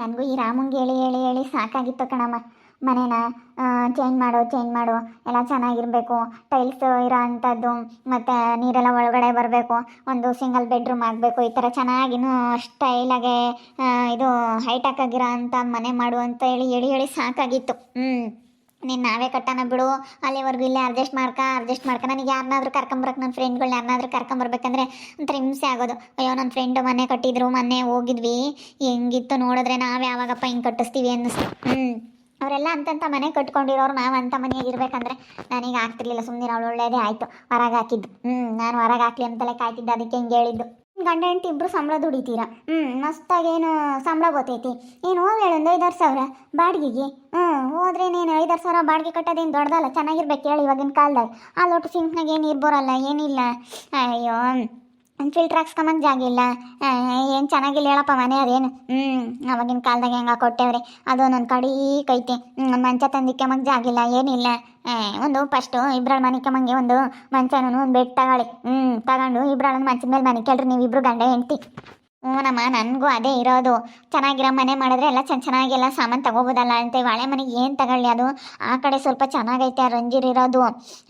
ನನಗೂ ಈ ರಾಮಂಗೆ ಹೇಳಿ ಹೇಳಿ ಹೇಳಿ ಸಾಕಾಗಿತ್ತು ಕಣಮ್ಮ. ಮನೇನ ಚೇಂಜ್ ಮಾಡು ಚೇಂಜ್ ಮಾಡು. ಎಲ್ಲ ಚೆನ್ನಾಗಿರಬೇಕು. ಟೈಲ್ಸ್ ಇರೋ ಅಂಥದ್ದು ಮತ್ತು ನೀರೆಲ್ಲ ಒಳಗಡೆ ಬರಬೇಕು. ಒಂದು ಸಿಂಗಲ್ ಬೆಡ್ರೂಮ್ ಆಗಬೇಕು. ಈ ಥರ ಚೆನ್ನಾಗಿನೂ ಸ್ಟೈಲಾಗೆ ಇದು ಹೈಟಾಕ್ ಆಗಿರೋ ಅಂಥ ಮನೆ ಮಾಡು ಅಂತ ಹೇಳಿ ಹೇಳಿ ಹೇಳಿ ಸಾಕಾಗಿತ್ತು. ಹ್ಞೂ ನೀನು ನಾವೇ ಕಟ್ಟೋಣ ಬಿಡು. ಅಲ್ಲಿವರೆಗೂ ಇಲ್ಲೇ ಅಡ್ಜಸ್ಟ್ ಮಾಡ್ಕ ಅಡ್ಜಸ್ಟ್ ಮಾಡ್ಕ. ನನಗೆ ಯಾರನ್ನಾದ್ರೂ ಕರ್ಕೊಂಬರಕ್ಕೆ ನನ್ನ ಫ್ರೆಂಡ್ಗಳು ಯಾರನ್ನಾದ್ರೂ ಕರ್ಕೊಂಬರ್ಬೇಕಂದ್ರೆ ಒಂಥರ ಹಿಂಸೆ ಆಗೋದು. ಅಯ್ಯೋ ನನ್ನ ಫ್ರೆಂಡು ಮನೆ ಕಟ್ಟಿದ್ರು ಮೊನ್ನೆ ಹೋಗಿದ್ವಿ. ಹೆಂಗಿತ್ತು ನೋಡಿದ್ರೆ ನಾವು ಯಾವಾಗಪ್ಪ ಹಿಂಗೆ ಕಟ್ಟಿಸ್ತೀವಿ ಅನ್ನಿಸ್ತು. ಹ್ಞೂ ಅವರೆಲ್ಲ ಅಂತಂತ ಮನೆ ಕಟ್ಕೊಂಡಿರೋರು, ನಾವು ಅಂಥ ಮನೆಯಾಗ ಇರಬೇಕಂದ್ರೆ ನನಗೆ ಆಗ್ತಿರ್ಲಿಲ್ಲ. ಸುಮ್ಮನೆ ಅವಳು ಒಳ್ಳೆಯದೇ ಆಯಿತು. ಹೊರಗೆ ಹಾಕಿದ್ದು. ಹ್ಞೂ ನಾನು ಹೊರಗೆ ಹಾಕಲಿ ಅಂತಲೇ ಕಾಯ್ತಿದ್ದೆ. ಅದಕ್ಕೆ ಹಿಂಗೆ ಹೇಳಿದ್ದು. ಗಂಡ ಹೆಂಡತಿ ಇಬ್ಬರು ಸಂಬಳ ದುಡಿತೀರ? ಹ್ಞೂ ಮಸ್ತಾಗೇನು ಸಂಬಳ ಗೊತ್ತೈತಿ. ಏನು ಹೋಗಿ ಹೇಳೊಂದು ಐದಾರು ಸಾವಿರ ಬಾಡಿಗೆಗೆ. ಹ್ಞೂ ಹೋದ್ರೆ ನೀನು ಐದಾರು ಸಾವಿರ ಬಾಡಿಗೆ ಕಟ್ಟೋದೇನು ದೊಡ್ಡದಲ್ಲ? ಚೆನ್ನಾಗಿರ್ಬೇಕು ಹೇಳಿ ಇವಾಗಿನ ಕಾಲದಾಗ. ಆ ಲೋಟ ಸಿಂಕ್ನಾಗ ಏನು ಇರ್ಬೋರಲ್ಲ? ಏನಿಲ್ಲ. ಅಯ್ಯೋ. ಫಿಲ್ಟ್ರ್ ಹಾಕ್ಸ್ಕೊಂಬಂಗೆ ಜಾಗ ಇಲ್ಲ. ಏನು ಚೆನ್ನಾಗಿಲ್ಲ ಹೇಳಪ್ಪ ಮನೆ ಅದೇನು. ಹ್ಞೂ ಅವಾಗಿನ ಕಾಲದಾಗ ಹೆಂಗೆ ಕೊಟ್ಟೆವ್ರಿ? ಅದು ನನ್ನ ಕಡೆ ಕೈತಿ. ಮಂಚ ತಂದಿಕ್ಕಂಬಂಗೆ ಜಾಗ ಇಲ್ಲ, ಏನಿಲ್ಲ. ಒಂದು ಫಸ್ಟು ಮನೆಕ್ಕೆ ಕಮ್ಮಂಗೆ ಒಂದು ಮಂಚನೂ ಒಂದು ಬೆಡ್ ತಗೊಳ್ಳಿ ಹ್ಞೂ ತಗೊಂಡು ಇಬ್ರಳ ಮಂಚದ ಮೇಲೆ ಮನೆ ಕೇಳ್ರಿ, ನೀವು ಇಬ್ರು ಗಂಡ ಹೆಂಡ್ತಿ. ಹ್ಞೂ ನಮ್ಮ, ನನಗೂ ಅದೇ ಇರೋದು. ಚೆನ್ನಾಗಿರೋ ಮನೆ ಮಾಡಿದ್ರೆ ಎಲ್ಲ ಚೆನ್ನ ಚೆನ್ನಾಗೆಲ್ಲ, ಸಾಮಾನು ತಗೋಬೋದಲ್ಲ ಅಂತ ಹಳೆ. ಮನೆಗೆ ಏನು ತಗೊಳ್ಳಿ ಅದು? ಆ ಕಡೆ ಸ್ವಲ್ಪ ಚೆನ್ನಾಗೈತೆ, ಆ ರಂಜಿರ್ ಇರೋದು.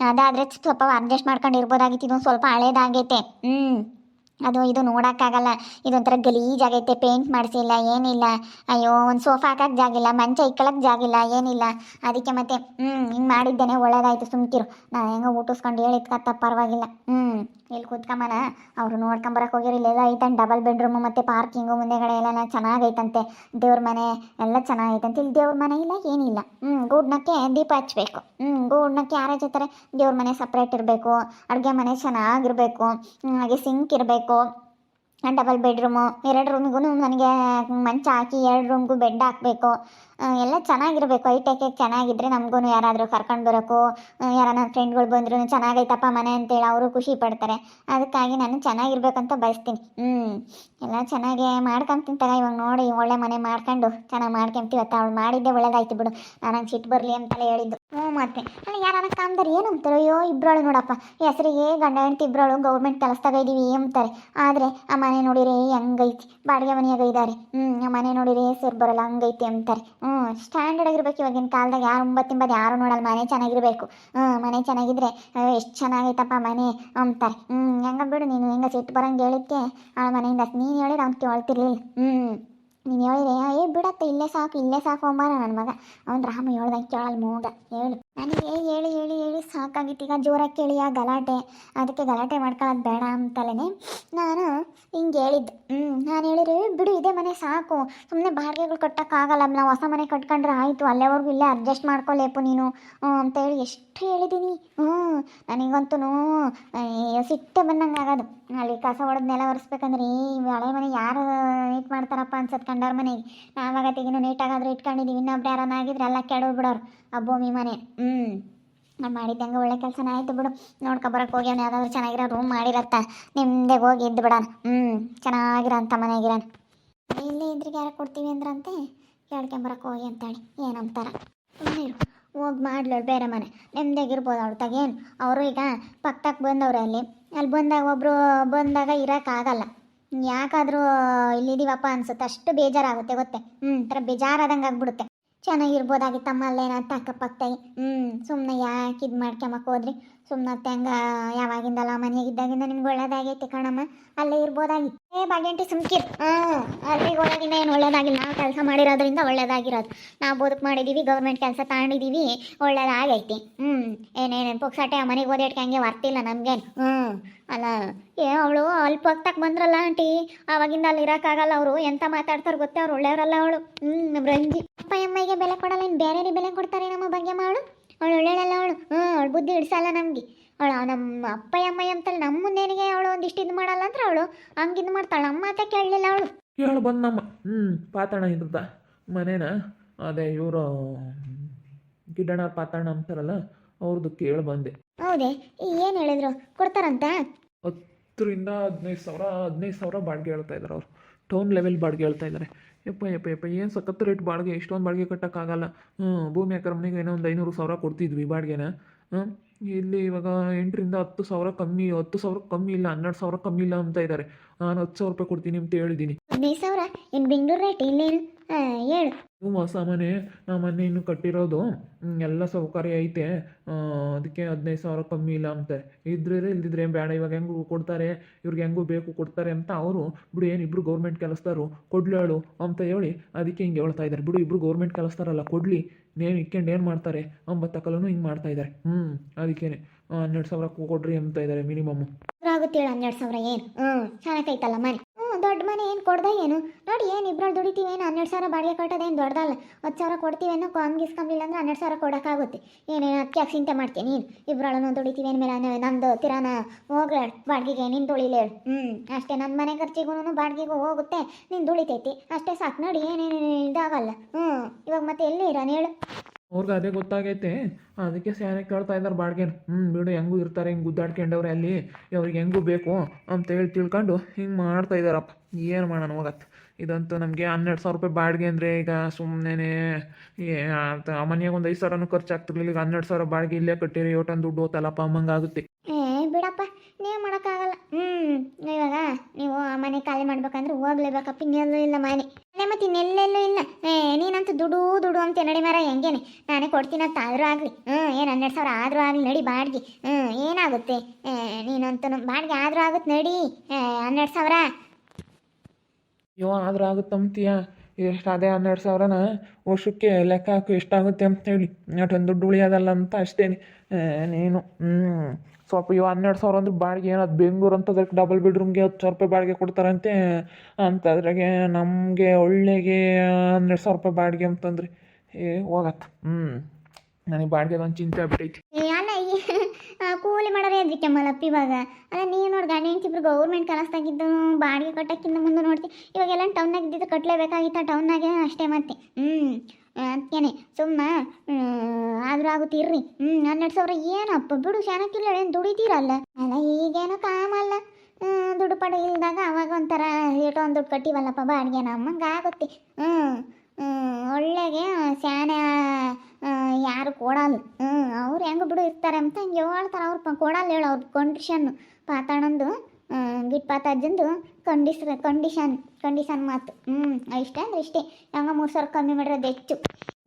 ಅದಾದರೆ ಸ್ವಲ್ಪ ಅಡ್ಜಸ್ಟ್ ಮಾಡ್ಕೊಂಡು ಇರ್ಬೋದಾಗಿತ್ತು ಇದು ಸ್ವಲ್ಪ ಹಳೇದಾಗೈತೆ. ಹ್ಞೂ ಅದು ಇದು ನೋಡೋಕ್ಕಾಗಲ್ಲ. ಇದೊಂಥರ ಗಲೀಜಾಗೈತೆ ಪೇಂಟ್ ಮಾಡಿಸಿಲ್ಲ, ಏನಿಲ್ಲ. ಅಯ್ಯೋ, ಒಂದು ಸೋಫಾ ಹಾಕಕ್ಕೆ ಜಾಗಿಲ್ಲ, ಮಂಚ ಇಕ್ಕಳಕ್ಕೆ ಜಾಗಿಲ್ಲ, ಏನಿಲ್ಲ. ಅದಕ್ಕೆ ಮತ್ತೆ ಹ್ಞೂ ಹಿಂಗೆ ಮಾಡಿದ್ದೇನೆ ಒಳ್ಳೇದಾಯ್ತು, ಸುಮ್ಕಿರು. ನಾನು ಹೆಂಗೋ ಊಟಿಸ್ಕೊಂಡು ಹೇಳಿದ್ಕತ್ತ ಪರವಾಗಿಲ್ಲ. ಹ್ಞೂ ಇಲ್ಲಿ ಕೂತ್ಕೊಂಬನ ಅವರು ನೋಡ್ಕೊಂಬರಕ್ಕೆ ಹೋಗಿರಿ, ಇಲ್ಲೆಲ್ಲ ಐತಂತೆ ಡಬಲ್ ಬೆಡ್ರೂಮು ಮತ್ತು ಪಾರ್ಕಿಂಗು ಮುಂದೆಗಡೆ ಎಲ್ಲ ಚೆನ್ನಾಗೈತಂತೆ. ದೇವ್ರ ಮನೆ ಎಲ್ಲ ಚೆನ್ನಾಗೈತಂತೆ. ಇಲ್ಲಿ ದೇವ್ರ ಮನೆ ಇಲ್ಲ, ಏನಿಲ್ಲ. ಹ್ಞೂ ಗೂಡ್ನಕ್ಕೆ ದೀಪ ಹಚ್ಚಬೇಕು ಹ್ಞೂ ಗೂಡ್ನಕ್ಕೆ ಯಾರು ಹಚ್ಚುತ್ತಾರೆ ದೇವ್ರ ಮನೆ ಸಪ್ರೇಟ್ ಇರಬೇಕು. ಅಡುಗೆ ಮನೆ ಚೆನ್ನಾಗಿರಬೇಕು. ಹಾಗೆ ಸಿಂಕ್ ಇರಬೇಕು. ಡಬಲ್ ಬೆಡ್ರೂಮು ಎರಡು ರೂಮಿಗೂ ನನಗೆ ಮಂಚ ಹಾಕಿ ಎರಡು ರೂಮ್ಗೂ ಬೆಡ್ ಹಾಕಬೇಕು. ಎಲ್ಲ ಚೆನ್ನಾಗಿರಬೇಕು. ಐಟೆಕೆ ಚೆನ್ನಾಗಿದ್ರೆ ನಮಗೂ ಯಾರಾದರೂ ಕರ್ಕೊಂಡು ಬರೋಕು ಯಾರನ್ನ ಫ್ರೆಂಡ್ಗಳು ಬಂದ್ರು ಚೆನ್ನಾಗೈತಪ್ಪ ಮನೆ ಅಂತೇಳಿ ಅವರು ಖುಷಿ ಪಡ್ತಾರೆ. ಅದಕ್ಕಾಗಿ ನಾನು ಚೆನ್ನಾಗಿರ್ಬೇಕಂತ ಬಯಸ್ತೀನಿ. ಹ್ಞೂ ಎಲ್ಲ ಚೆನ್ನಾಗಿ ಮಾಡ್ಕೊಂತೀನಿ ತಗ, ಇವಾಗ ನೋಡಿ ಒಳ್ಳೆ ಮನೆ ಮಾಡ್ಕೊಂಡು ಚೆನ್ನಾಗಿ ಮಾಡ್ಕೊಂತೀವತ್ತ. ಅವಳು ಮಾಡಿದ್ದೆ ಒಳ್ಳೇದಾಯ್ತು ಬಿಡು. ನನಗೆ ಸಿಟ್ಟು ಬರಲಿ ಅಂತಲೇ ಹೇಳಿದ್ದು ಹ್ಞೂ ಮತ್ತೆ. ಅಲ್ಲ, ಯಾರ ಕಾಮ್ದಾರೆ ಏನು ಅಂತಾರೆ ಅಯ್ಯೋ ಇಬ್ಬರಳು ನೋಡಪ್ಪ. ಹೆಸರಿಗೆ ಗಂಡ, ಹೆಂಡತಿ ಇಬ್ಬರಳು ಗೌರ್ಮೆಂಟ್ ಕೆಲಸದಾಗ ಇದ್ದೀವಿ ಅಂತಾರೆ ಆದರೆ, ಆ ಮನೆ ನೋಡಿರಿ ಹೆಂಗೈತಿ. ಬಾಡಿಗೆ ಮನೆಯಾಗ ಇದ್ದಾರೆ ಹ್ಞೂ ಆ ಮನೆ ನೋಡಿರಿ ಸೇರ್ ಬರಲ್ಲ, ಹಂಗೈತಿ ಅಂತಾರೆ ಹ್ಞೂ ಸ್ಟ್ಯಾಂಡರ್ಡ್ ಆಗಿರ್ಬೇಕು ಇವಾಗಿನ ಕಾಲದಾಗ. ಯಾರು ಒಂಬತ್ತಿಂಬದು ಯಾರು ನೋಡಲ್ಲ. ಮನೆ ಚೆನ್ನಾಗಿರ್ಬೇಕು. ಹ್ಞೂ, ಮನೆ ಚೆನ್ನಾಗಿದ್ರೆ ಎಷ್ಟು ಚೆನ್ನಾಗೈತಪ್ಪ ಮನೆ ಅಂತಾರೆ ಹ್ಞೂ ಹೆಂಗ ಬಿಡು ನೀನು. ಹೆಂಗ ಸಿಟ್ಟು ಬರಂಗೆ ಹೇಳಿದ್ದೆ ಆ ಮನೆಯಿಂದ ನೀನು ಹೇಳಿದ್ರೆ ಅವ್ನು ಕೇಳ್ತಿರ್ಲಿಲ್ಲ. ಹ್ಞೂ ನೀನು ಹೇಳಿದೆ ಏ ಬಿಡತ್ತೆ, ಇಲ್ಲೇ ಸಾಕು ಇಲ್ಲೇ ಸಾಕು ಅಂಬಾರ ನನ್ನ ಮಗ. ಅವನು ರಾಮ ಹೇಳ್ದಂಗೆ ಕೇಳಲ್ಲ ಮೂಗ. ಹೇಳು. ನನಗೆ ಹೇಳಿ ಹೇಳಿ ಹೇಳಿ, ಸಾಕಾಗಿತ್ತು. ಈಗ ಜೋರಾಗಿ ಕೇಳಿ, ಆ ಗಲಾಟೆ. ಅದಕ್ಕೆ ಗಲಾಟೆ ಮಾಡ್ಕೊಳ್ಳೋದು ಬೇಡ ಅಂತಲೇ ನಾನು ಹಿಂಗೆ ಹೇಳಿದ್ದು. ಹ್ಞೂ ನಾನು ಹೇಳಿರಿ ಬಿಡು, ಇದೇ ಮನೆ ಸಾಕು. ಸುಮ್ಮನೆ ಬಾಡಿಗೆಗಳು ಕಟ್ಟೋಕ್ಕಾಗಲ್ಲ ನಾವು ಹೊಸ ಮನೆ ಕಟ್ಕೊಂಡ್ರೆ ಆಯಿತು. ಅಲ್ಲೇವರೆಗೂ ಇಲ್ಲೇ ಅಡ್ಜಸ್ಟ್ ಮಾಡ್ಕೊಳ್ಳೇಪು ನೀನು. ಅಂತ ಹೇಳಿ ಎಷ್ಟು ಹೇಳಿದ್ದೀನಿ. ಹ್ಞೂ ನನಗಂತೂ ಸಿಟ್ಟೆ ಬಂದಂಗೆ ಆಗೋದು. ಅಲ್ಲಿ ಕಸ ಹೊಡೆದು ನೆಲ ಒರೆಸ್ಬೇಕಂದ್ರೆ, ಈ ಹಳೆ ಮನೆ ಯಾರು ನೀಟ್ ಮಾಡ್ತಾರಪ್ಪ ಅನ್ಸತ್ ಕಂಡಾರ ಮನೆಗೆ. ನಾವಾಗ ತೆಗಿನೂ ನೀಟಾಗಾದ್ರೆ ಇಟ್ಕೊಂಡಿದ್ದೀವಿ ಇನ್ನೊಬ್ರು ಯಾರನ್ನ ಆಗಿದ್ರೆ ಎಲ್ಲ ಕೆಡವು ಬಿಡೋರು ಆ ಭೂಮಿ ಮನೆ ಹ್ಞೂ ನಾನು ಮಾಡಿದ್ದಂಗೆ ಒಳ್ಳೆ ಕೆಲಸನ ಆಯ್ತು ಬಿಡು. ನೋಡ್ಕೊ ಬರಕ್ಕೆ ಹೋಗಿ ಅವ್ನು ಯಾವ್ದಾದ್ರು ಚೆನ್ನಾಗಿರೋ ರೂಮ್ ಮಾಡಿರತ್ತ. ನಿಮ್ದೆ ಹೋಗಿ ಇದ್ದು ಬಿಡೋಣ ಹ್ಞೂ ಚೆನ್ನಾಗಿರೋ ಅಂಥ ಮನೆಗಿರೋಣ ಇಲ್ಲೇ ಇದ್ರಿಗೆ ಯಾರು ಕೊಡ್ತೀವಿ ಅಂದ್ರಂತೆ? ಕೇಳ್ಕೊಂಬರಕ್ಕೆ ಹೋಗಿ ಅಂತಾಳೆ. ಏನಂತಾರ? ಹೋಗಿ ಮಾಡ್ಲಳು ಬೇರೆ ಮನೆ. ನೆಮ್ಮದಿಯಾಗಿರ್ಬೋದು ಅವಳು ತಗೇನು. ಅವರು ಈಗ ಪಕ್ಕಕ್ಕೆ ಬಂದವ್ರೆ ಅಲ್ಲಿ. ಅಲ್ಲಿ ಬಂದಾಗ ಒಬ್ಬರು ಬಂದಾಗ ಇರೋಕ್ಕಾಗಲ್ಲ ಯಾಕಾದರೂ ಇಲ್ಲಿದ್ದೀವಪ್ಪ ಅನ್ಸುತ್ತೆ. ಅಷ್ಟು ಬೇಜಾರಾಗುತ್ತೆ ಗೊತ್ತೆ? ಹ್ಞೂ ಥರ ಬೇಜಾರಾದಂಗೆ ಆಗ್ಬಿಡುತ್ತೆ. ಚೆನ್ನಾಗಿರ್ಬೋದಾಗಿತ್ತಮ್ಮ ಅಲ್ಲೇನಂತ ಅಕ್ಕಪಕ್ಕದಾಗಿ ಹ್ಞೂ ಸುಮ್ಮನೆ ಯಾಕೆ ಇದು ಮಾಡ್ಕೊಂಬಕ್ಕೆ ಹೋದ್ರಿ? ಸುಮ್ಮನೆ ಹೆಂಗ ಯಾವಾಗಿಂದಲ್ಲ ಮನೆಯಾಗಿದ್ದಾಗಿಂದ ನಿಮ್ಗೆ ಒಳ್ಳೇದಾಗೈತಿ ಕಣಮ್ಮ. ಅಲ್ಲೇ ಇರ್ಬೋದಾಗಿ. ಏ ಬಾಗೇಂಟಿ ಸುಮ್ಕಿರ್. ಹ್ಞೂ ಅಲ್ಲಿಗೆ ಒಳಗಿಂದ ಏನು ಒಳ್ಳೇದಾಗಿಲ್ಲ. ನಾವು ಕೆಲಸ ಮಾಡಿರೋದ್ರಿಂದ ಒಳ್ಳೇದಾಗಿರೋದು. ನಾವು ಬದುಕು ಮಾಡಿದ್ದೀವಿ ಗೌರ್ಮೆಂಟ್ ಕೆಲಸ ತಗೊಂಡಿದ್ದೀವಿ ಒಳ್ಳೇದಾಗೈತಿ. ಹ್ಞೂ ಏನೇನೇನು ಪುಕ್ಸಾಟೆ ಆ ಮನೆಗೆ ಹಂಗೆ ವರ್ತಿಲ್ಲ ನಮಗೇನು. ಹ್ಞೂ ಅಲ್ಲ, ಏ, ಅವಳು ಅಲ್ಪ ಪಕ್ಕಕ್ಕೆ ಬಂದ್ರಲ್ಲ ಆಂಟಿ. ಅವಾಗಿಂದ ಅಲ್ಲಿ ಇರೋಕ್ಕಾಗಲ್ಲ ಅವರು. ಎಂತ ಮಾತಾಡ್ತಾರೆ ಗೊತ್ತೇ ಅವ್ರು ಒಳ್ಳೆಯವರಲ್ಲ ಅವಳು. ಹ್ಞೂ ರಂಜಿ. ಅಪ್ಪ ಅಮ್ಮಗೆ ಬೆಲೆ ಕೊಡಲ್ಲ ಇನ್ನು ಬೇರೆ ಬೆಲೆ ಕೊಡ್ತಾರೆ ನಮ್ಮ ಬಗ್ಗೆ ಅವಳು ಅವಳು ಒಳ್ಳೆಯಲ್ಲ ಅವಳು. ಹ್ಞೂ ಅವಳು ಬುದ್ಧಿ ಇಡ್ಸಲ್ಲ ನಮಗೆ. ಅವಳು ನಮ್ಮ ಅಪ್ಪ ಅಮ್ಮ ಅಂತಲ್ಲ ನಮ್ಮ ಮುಂದೇನಿಗೆ ಅವಳು ಒಂದಿಷ್ಟು ಇದು ಮಾಡಲ್ಲ ಅಂದ್ರೆ ಅವಳು ಹಂಗೆ ಇದು ಮಾಡ್ತಾಳೆ. ನಮ್ಮ ಮಾತೇ ಕೇಳಲಿಲ್ಲ ಅವಳು. ಹೇಳು ಬಂದಮ್ಮ ಹ್ಞೂ ಪಾತಣ ಇದ್ದ ಮನೇನ? ಅದೇ ಇವರು ಗಿಡಣ ಪಾತಣ್ಣ ಅಂತಾರಲ್ಲ ಅವ್ರದ್ದು ಕೇಳಿ ಬಂದೆ. ಹೌದೇ? ಏನು ಹೇಳಿದ್ರು? ಕೊಡ್ತಾರಂತ? ಹತ್ತರಿಂದ ಹದಿನೈದು ಸಾವಿರ ಹದಿನೈದು ಸಾವಿರ ಬಾಡಿಗೆ ಹೇಳ್ತಾ ಇದ್ದಾರೆ ಅವರು. ಟೌನ್ ಲೆವೆಲ್ ಬಾಡಿಗೆ ಹೇಳ್ತಾ ಇದ್ದಾರೆ ಯಪ್ಪ ಯಪ್ಪ ಯಪ್ಪ, ಏನು ಸಖತ್ತು ರೇಟ್ ಬಾಡಿಗೆ? ಇಷ್ಟೊಂದು ಬಾಡಿಗೆ ಕಟ್ಟೋಕ್ಕಾಗಲ್ಲ. ಹ್ಞೂ ಭೂಮಿ ಆಕ್ರಮಣೆಗೆ ಏನೋ ಒಂದು ಐನೂರು ಸಾವಿರ ಕೊಡ್ತಿದ್ವಿ ಬಾಡಿಗೆನ. ಹ್ಞೂ ಇಲ್ಲಿ ಇವಾಗ ಎಂಟರಿಂದ ಹತ್ತು ಸಾವಿರ ಕಮ್ಮಿ, ಹತ್ತು ಸಾವಿರ ಕಮ್ಮಿ ಇಲ್ಲ, ಹನ್ನೆರಡು ಸಾವಿರ ಕಮ್ಮಿ ಇಲ್ಲ ಅಂತ ಇದ್ದಾರೆ ನಾನು ಹತ್ತು ಸಾವಿರ ರೂಪಾಯಿ ಕೊಡ್ತೀನಿ ಅಂತ ಹೇಳಿದ್ದೀನಿ ಹದಿನೈದು ಸಾವಿರ? ಬೆಂಗಳೂರು ರೇಟ್ ಇಲ್ಲೇನು? ಹೇಳು. ಇದು ಹೊಸ ಮನೆ ನಾ ಮೊನ್ನೆ ಇನ್ನು ಕಟ್ಟಿರೋದು ಹ್ಮ್, ಎಲ್ಲ ಸೌಕರ್ಯ ಐತೆ. ಆ, ಅದಕ್ಕೆ ಹದಿನೈದು ಸಾವಿರ ಕಮ್ಮಿ ಇಲ್ಲ ಅಂತಾರೆ ಇದ್ರೆ ಇಲ್ದಿದ್ರೆ ಬೇಡ ಇವಾಗ ಹೆಂಗೂ ಕೊಡ್ತಾರೆ ಇವ್ರಿಗೆ ಹೆಂಗು ಬೇಕು ಕೊಡ್ತಾರೆ ಅಂತ ಅವರು ಬಿಡು ಏನು ಇಬ್ರು ಗೌರ್ಮೆಂಟ್ ಕೆಲಸದಾರು ಕೊಡ್ಲೇಳು ಅಂತ ಹೇಳಿ ಅದಕ್ಕೆ ಹಿಂಗೆ ಹೇಳ್ತಾ ಇದ್ದಾರೆ. ಬಿಡು ಇಬ್ರು ಗೌರ್ಮೆಂಟ್ ಕೆಲಸದಾರಲ್ಲ ಕೊಡ್ಲಿ. ನೇಮ್ ಇಕ್ಕೊಂಡು ಏನು ಮಾಡ್ತಾರೆ ಅಂಬತ್ತಕಲೂ ಹಿಂಗೆ ಮಾಡ್ತಾ ಇದ್ದಾರೆ. ಹ್ಞೂ ಅದಕ್ಕೇನೆ. ಹನ್ನೆರಡು ಸಾವಿರ ಕೊಡ್ರಿ ಅಂತ ಇದ್ದಾರೆ ಮಿನಿಮಮ್ ಆಗುತ್ತೆ ಹೇಳು ಹನ್ನೆರಡು ಸಾವಿರ ಏನು? ಹ್ಞೂ ಚೆನ್ನಾಗೈತಲ್ಲ ಮನೆ. ದೊಡ್ಡ ಮನೆ ಏನು ಕೊಡ್ದೆ ಏನು? ನೋಡಿ ಏನು ಇಬ್ಬರಲ್ಲಿ ದುಡಿತೀವಿ, ಏನು ಹನ್ನೆರಡು ಸಾವಿರ ಬಾಡಿಗೆ ಕಟ್ಟೋದೇನು ದೊಡ್ಡದಲ್ಲ? ಹತ್ತು ಸಾವಿರ ಕೊಡ್ತೀವೇನೋ ಕಮ್ಮಿ ಇಸ್ಕೊಂಬಿಲ್ಲ ಅಂದ್ರೆ ಹನ್ನೆರಡು ಸಾವಿರ ಕೊಡೋಕ್ಕಾಗುತ್ತೆ. ಏನೇನು ಅದಕ್ಕೆ ಯಾಕೆ ಚಿಂತೆ ಮಾಡ್ತೀನಿ ನೀನು? ಇಬ್ಬರಲ್ಲೂ ದುಡಿತೀವಿ ಮೇಲೆ ನಂದು ತಿರಾನ ಹೋಗ್ಲ, ಬಾಡಿಗೆಗೆ ನೀನು ದುಳಿಲೇ ಹ್ಞೂ ಅಷ್ಟೇ ನನ್ನ ಮನೆ ಖರ್ಚಿಗೂ ಬಾಡಿಗೆಗೂ ಹೋಗುತ್ತೆ, ನೀನು ದುಳಿತೈತಿ ಅಷ್ಟೇ ಸಾಕು, ನೋಡಿ ಏನೇನು ಇದಾಗಲ್ಲ ಹ್ಞೂ ಇವಾಗ ಮತ್ತೆ ಎಲ್ಲಿ ಇರೋನು ಹೇಳು. ಅವ್ರಿಗೆ ಅದೇ ಗೊತ್ತಾಗೈತೆ. ಅದಕ್ಕೆ ಸ್ಯಾನೆ ಕೇಳ್ತಾ ಇದ್ದಾರೆ ಬಾಡ್ಗೆನ. ಹ್ಞೂ ಬಿಡು, ಹೆಂಗೂ ಇರ್ತಾರೆ, ಹಿಂಗೆ ಗುದ್ದಾಡ್ಕೊಂಡವ್ರೆ ಅಲ್ಲಿ. ಅವ್ರಿಗೆ ಹೆಂಗೂ ಬೇಕು ಅಂತ ಹೇಳಿ ತಿಳ್ಕೊಂಡು ಹಿಂಗೆ ಮಾಡ್ತಾ ಇದ್ದಾರಪ್ಪ ಏನು ಮಾಡೋಣ ಹೋಗತ್ತೆ ಇದಂತೂ ನಮಗೆ ಹನ್ನೆರಡು ಸಾವಿರ ರೂಪಾಯಿ ಬಾಡಿಗೆ ಅಂದರೆ ಈಗ ಸುಮ್ಮನೆ ಅಂತ ಮನೆಯಾಗ ಒಂದು ಐದು ಸಾವಿರನೂ ಖರ್ಚಾಗ್ತಿರ್ಲಿಲ್ಲ. ಈಗ ಹನ್ನೆರಡು ಸಾವಿರ ಬಾಡಿಗೆ ಇಲ್ಲೇ ಕಟ್ಟಿರಿ ಯೋಟನ್ ದುಡ್ಡು ಹೋತಲ್ಲಪ್ಪ ಅಮ್ಮಂಗಾಗುತ್ತೆ ಏ, ಬಿಡಪ್ಪ, ನೀವು ಮಾಡೋಕ್ಕಾಗಲ್ಲ. ಹ್ಞೂ ಇವಾಗ ನೀವು ಆ ಮನೆ ಖಾಲಿ ಮಾಡ್ಬೇಕಂದ್ರೆ ಹೋಗ್ಲೇಬೇಕಪ್ಪ ಇನ್ನೆಲ್ಲೂ ಇಲ್ಲ ಮನೆ. ಮತ್ತೆ ಇನ್ನೆಲ್ಲೆಲ್ಲೂ ಇಲ್ಲ. ನೀನಂತೂ ದುಡು ದುಡು ಅಂತ ನಡಿ ಮರ ಹೆಂಗೇನೆ? ನಾನೇ ಕೊಡ್ತೀನಿ ಅಂತ ಆದರೂ ಆಗಲಿ. ಹ್ಞೂ ಏನು ಹನ್ನೆರಡು ಸಾವಿರ ಆದರೂ ಆಗಲಿ, ನಡಿ ಬಾಡಿಗೆ. ಹ್ಞೂ ಏನಾಗುತ್ತೆ? ನೀನಂತೂ ಬಾಡಿಗೆ ಆದರೂ ಆಗುತ್ತೆ, ನಡಿ. ಹನ್ನೆರಡು ಸಾವಿರ? ಅಯ್ಯೋ, ಆದರೂ ಆಗುತ್ತಂತೀಯ? ಎಷ್ಟು ಅದೇ ಹನ್ನೆರಡು ಸಾವಿರನ ವರ್ಷಕ್ಕೆ ಲೆಕ್ಕ ಹಾಕು ಎಷ್ಟಾಗುತ್ತೆ ಅಂತೇಳಿ ಅಷ್ಟೊಂದು ದುಡ್ಡು ಉಳಿಯೋದಲ್ಲ ಅಂತ ಅಷ್ಟೇ ನೀನು ಸ್ವಲ್ಪ ಇವು ಹನ್ನೆರಡು ಸಾವಿರ ಅಂದ್ರೆ ಬಾಡಿಗೆ ಏನದು ಬೆಂಗಳೂರು ಅಂತ ಅದಕ್ಕೆ ಡಬಲ್ ಬೆಡ್ರೂಮ್ಗೆ ಹತ್ತು ಸಾವಿರ ರೂಪಾಯಿ ಬಾಡಿಗೆ ಕೊಡ್ತಾರಂತೆ ಅಂತ ಅದ್ರಾಗೆ ನಮಗೆ ಒಳ್ಳೆಗೆ ಹನ್ನೆರಡು ಸಾವಿರ ರೂಪಾಯಿ ಬಾಡಿಗೆ ಅಂತಂದ್ರೆ, ಏ, ಹೋಗತ್ತೆ. ಹ್ಞೂ ನನಗೆ ಬಾಡಿಗೆ ಒಂದು ಚಿಂತೆ ಆಗ್ಬಿಟ್ಟೈತಿ ಅಲ್ಲ ಈ ಕೂಲಿ ಮಾಡೋರೇ ಅದಕ್ಕೆ ಮಲಪ್ಪ ಇವಾಗ. ಅಲ್ಲ, ನೀವು ನೋಡಿ ಗಂಡ ಹೆಂಡ್ತಿಬ್ರು ಗೌರ್ಮೆಂಟ್ ಕಲಸ್ದಾಗಿದ್ದು ಬಾಡಿಗೆ ಕಟ್ಟೋಕ್ಕಿಂತ ಮುಂದೆ ನೋಡ್ತಿ. ಇವಾಗೆಲ್ಲ ಟೌನ್ನಾಗ ಇದ್ದಿದ್ದು ಕಟ್ಟಲೇಬೇಕಾಗಿತ್ತು ಟೌನ್ನಾಗೆ ಅಷ್ಟೇ ಮತ್ತೆ. ಹ್ಞೂ ಅದಕ್ಕೇನೆ ಸುಮ್ಮ ಆದರೂ ಆಗುತ್ತೀರ್ರಿ. ಹ್ಞೂ ಹನ್ನೆರಡು ಸಾವಿರ ಏನಪ್ಪ? ಬಿಡು ಶಾನಕ್ಕಿಲ್ಲ ಏನು ದುಡಿತೀರಲ್ಲ? ಅಲ್ಲ, ಈಗೇನು ಕಾಮಲ್ಲ ದುಡ್ಡು ಪಡೆ ಇಲ್ದಾಗ ಅವಾಗ ಒಂಥರ ಏಟೋ ಒಂದು ದುಡ್ಡು ಕಟ್ಟಿವಲ್ಲಪ್ಪ ಬಾಡಿಗೆ ನಮ್ಮಂಗೆ ಆಗುತ್ತೆ. ಹ್ಞೂ ಒಳ್ಳೆಗೆ ಶಾನೆ ಯಾರು ಕೊಡಲ್ಲ. ಹ್ಞೂ ಅವ್ರು ಹೆಂಗೆ ಬಿಡು ಇರ್ತಾರೆ ಅಂತ ಹಿಂಗೆ ಹೇಳ್ತಾರೆ ಅವ್ರು ಕೊಡಲ್ಲ ಹೇಳು ಅವ್ರ ಕಂಡೀಷನ್ನು ಪಾತಾಣಂದು ಗಿಟ್ ಅಜ್ಜಂದು ಕಂಡೀಸ್ ಕಂಡೀಷನ್ ಕಂಡೀಷನ್ ಮಾತು. ಹ್ಞೂ ಇಷ್ಟೇ ಅಂದ್ರೆ ಇಷ್ಟೇ. ಹೆಂಗ ಮೂರು ಸಾವಿರ ಕಮ್ಮಿ ಮಾಡಿರೋದು ಹೆಚ್ಚು.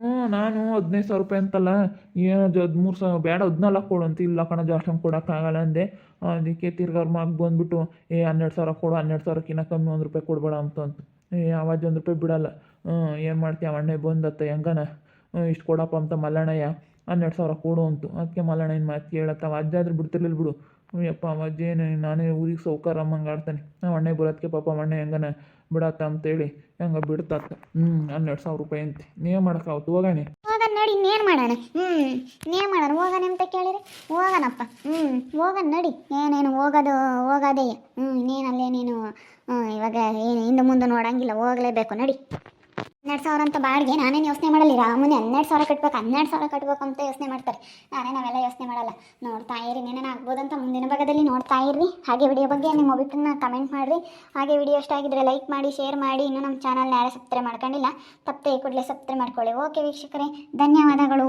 ಹ್ಞೂ ನಾನು ಹದಿನೈದು ಸಾವಿರ ರೂಪಾಯಿ ಅಂತಲ್ಲ, ಏನು ಹದಿಮೂರು ಸಾವಿರ, ಬೇಡ ಹದಿನಾಲ್ಕು ಕೊಡು ಅಂತ ಇಲ್ಲ ಕಣ, ಜಾಸ್ತಿ ಕೊಡೋಕ್ಕಾಗಲ್ಲ ಅಂದೆ. ಅದಕ್ಕೆ ತಿರ್ಗಾರ ಮಗ ಬಂದ್ಬಿಟ್ಟು, ಏ, ಹನ್ನೆರಡು ಸಾವಿರ ಕೊಡು, ಹನ್ನೆರಡು ಸಾವಿರಕ್ಕಿಂತ ಕಮ್ಮಿ ಒಂದು ರೂಪಾಯಿ ಕೊಡಬೇಡ ಅಂತ ಅಂತ ಏ ಅವಾಜ್ ಒಂದು ರೂಪಾಯಿ ಬಿಡಲ್ಲ. ಹ್ಞೂ ಏನು ಮಾಡ್ತೀಯ ಅಣ್ಣೆ ಬಂದತ್ತ ಹೆಂಗನ? ಇಷ್ಟು ಕೊಡಪ್ಪ ಅಂತ ಮಲ್ಲಣ್ಣಯ್ಯ, ಹನ್ನೆರಡು ಸಾವಿರ ಕೊಡು ಅಂತು. ಅದಕ್ಕೆ ಮಲ್ಲಣ್ಣ ಏನು ಮಾತು ಕೇಳತ್ತ? ಆದರೂ ಬಿಡ್ತಿರ್ಲಿಲ್ಲ ಬಿಡು. ಯಪ್ಪ ಅಜ್ಜ ಏನು, ನಾನೇ ಊರಿಗೆ ಸೌಕಾರ ಅಮ್ಮಂಗೆ ಆಡ್ತಾನೆ. ನಾವು ಅಣ್ಣೆ ಬರೋದಕ್ಕೆ ಪಾಪ ಅಣ್ಣ ಹೆಂಗನ ಬಿಡತ್ತ ಅಂತೇಳಿ ಹೆಂಗ ಬಿಡ್ತಾತ. ಹ್ಞೂ ಹನ್ನೆರಡು ಸಾವಿರ ರೂಪಾಯಿ ಅಂತ. ನೀವೇ ಮಾಡೋಕ್ಕಾವತ್ತು ಹೋಗಾನೆ ಹೋಗನ್ ನೋಡಿ ಇನ್ನೇನು ಮಾಡೋಣ. ಹ್ಞೂ ಇನ್ನೇನು ಮಾಡೋಣ. ಹೋಗಣ ಅಂತ ಕೇಳಿರಿ? ಹೋಗನಪ್ಪ. ಹ್ಞೂ ಹೋಗನ್ ನಡಿ. ಏನೇನು ಹೋಗೋದು, ಹೋಗೋದೇ. ಹ್ಞೂ ಇನ್ನೇನಲ್ಲೇ ನೀನು ಇವಾಗ ಏನು ಹಿಂದೆ ಮುಂದೆ ನೋಡಂಗಿಲ್ಲ. ಹೋಗಲೇಬೇಕು. ನಡಿ. ಹನ್ನೆರಡು ಸಾವಿರ ಅಂತ ಬಾಡಿಗೆ ನಾನೇನು ಯೋಚನೆ ಮಾಡಲ್ಲ ರಾಮುನಿ ಹನ್ನೆರಡು ಸಾವಿರ ಕಟ್ಬೇಕು, ಹನ್ನೆರಡು ಸಾವಿರ ಕಟ್ಬೇಕು ಅಂತ ಯೋಚನೆ ಮಾಡ್ತಾರೆ. ನಾನೇ ನಾವೆಲ್ಲ ಯೋಚನೆ ಮಾಡಲ್ಲ. ನೋಡ್ತಾ ಇರಿ ಏನೇನು ಆಗ್ಬೋದಂತ ಮುಂದಿನ ಭಾಗದಲ್ಲಿ ನೋಡ್ತಾ ಇರ್ರಿ. ಹಾಗೆ ವಿಡಿಯೋ ಬಗ್ಗೆ ನಿಮ್ಮ ಅಭಿಪ್ರಾಯನ ಕಮೆಂಟ್ ಮಾಡಿರಿ. ಹಾಗೆ ವಿಡಿಯೋ ಇಷ್ಟ ಆಗಿದ್ರೆ ಲೈಕ್ ಮಾಡಿ ಶೇರ್ ಮಾಡಿ. ಇನ್ನೂ ನಮ್ಮ ಚಾನಲ್ನ ಯಾರೇ ಸಬ್ಸ್ಕ್ರೈಬ್ ಮಾಡ್ಕೊಂಡಿಲ್ಲ, ತಪ್ಪದೆ ಕೂಡಲೇ ಸಬ್ಸ್ಕ್ರೈಬ್ ಮಾಡ್ಕೊಳ್ಳಿ. ಓಕೆ ವೀಕ್ಷಕರೇ, ಧನ್ಯವಾದಗಳು.